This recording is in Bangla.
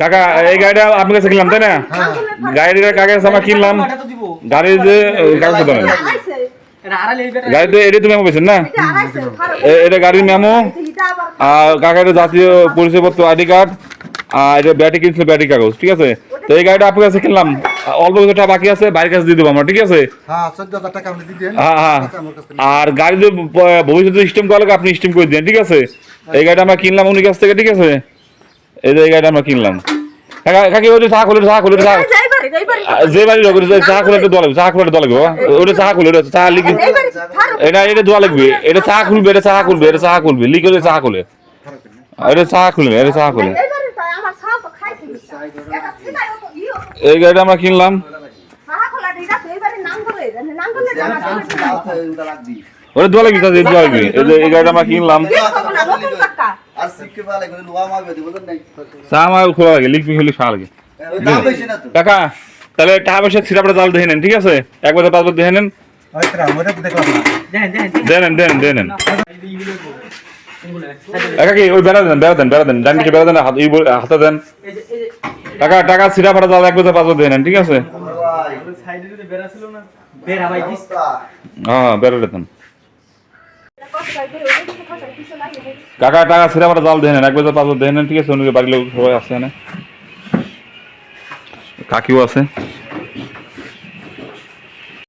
কাকা এই গাড়িটা আপনার কাছে কিনলাম তাই না? গাড়িটা কাকা কাছে আমরা কিনলাম। গাড়ির যে কাগজ দেন গাড়িতে এটা তুমি পেয়েছেন না? এটা গাড়ির মেমো আর কাকার জাতীয় পরিচয়পত্র আইডি কার্ড। আর এটা ব্যাটারি কিনছিল ব্যাটারি কাগজ ঠিক আছে? তো এই গাড়িটা আপনার কাছে কিনলাম। অল্প কিছু টাকা বাকি আছে বাইরের কাছে দিয়ে দেবো আমরা ঠিক আছে? হ্যাঁ হ্যাঁ হ্যাঁ। আমার কাছে আর গাড়ি যে ভবিষ্যতে স্টিম করা লাগে আপনি স্টিম করে দেন ঠিক আছে? এই গাড়িটা আমরা কিনলাম উনি কাছ থেকে ঠিক আছে? এই যে এই গাড়িটা আমরা কিনলাম। কাকা ওটা চা খুলে চা খুলে চা যে বাড়ি লোক চা খুলে একটু দোয়া লাগবে চা খুলে দোয়া লাগবে ওটা চা খুলে ওটা চা লিখে এটা এটা দোয়া লাগবে এটা চা খুলবে এটা চা খুলবে এটা চা খুলবে লিখে ওটা চা খুলে। এটা চা খুলবে এটা চা খুলে। এই গাড়িটা আমরা কিনলাম। দোয়া লাগবে। চাচা, দোয়া লাগবে এই যে এই গাড়িটা আমরা কিনলাম। চা আমার খোলা লাগে লিখবি হলে চা লাগে। কাকা তাহলে টাকা পয়সা সিরাপটা জাল দেখে নেন ঠিক আছে? এক বছর পাঁচ বছর দেখে নেন। দেন দেন দেন। কাকা কি ওই বেড়া দেন বেড়া দেন বেড়া দেন। ডান দিকে বেড়া দেন হাত হাতে দেন। টাকা টাকা সিরা ফাটা জাল এক বছর, পাঁচ বছর দেখে নেন, ঠিক আছে? হ্যাঁ কাকা, টাকা সিরা ফাটা জাল দিয়ে নেন, এক বছর, পাঁচ বছর দেখে নেন, ঠিক আছে? অন্যকে বাড়ির লোক সবাই আছে এখানে। কাকিও আছে।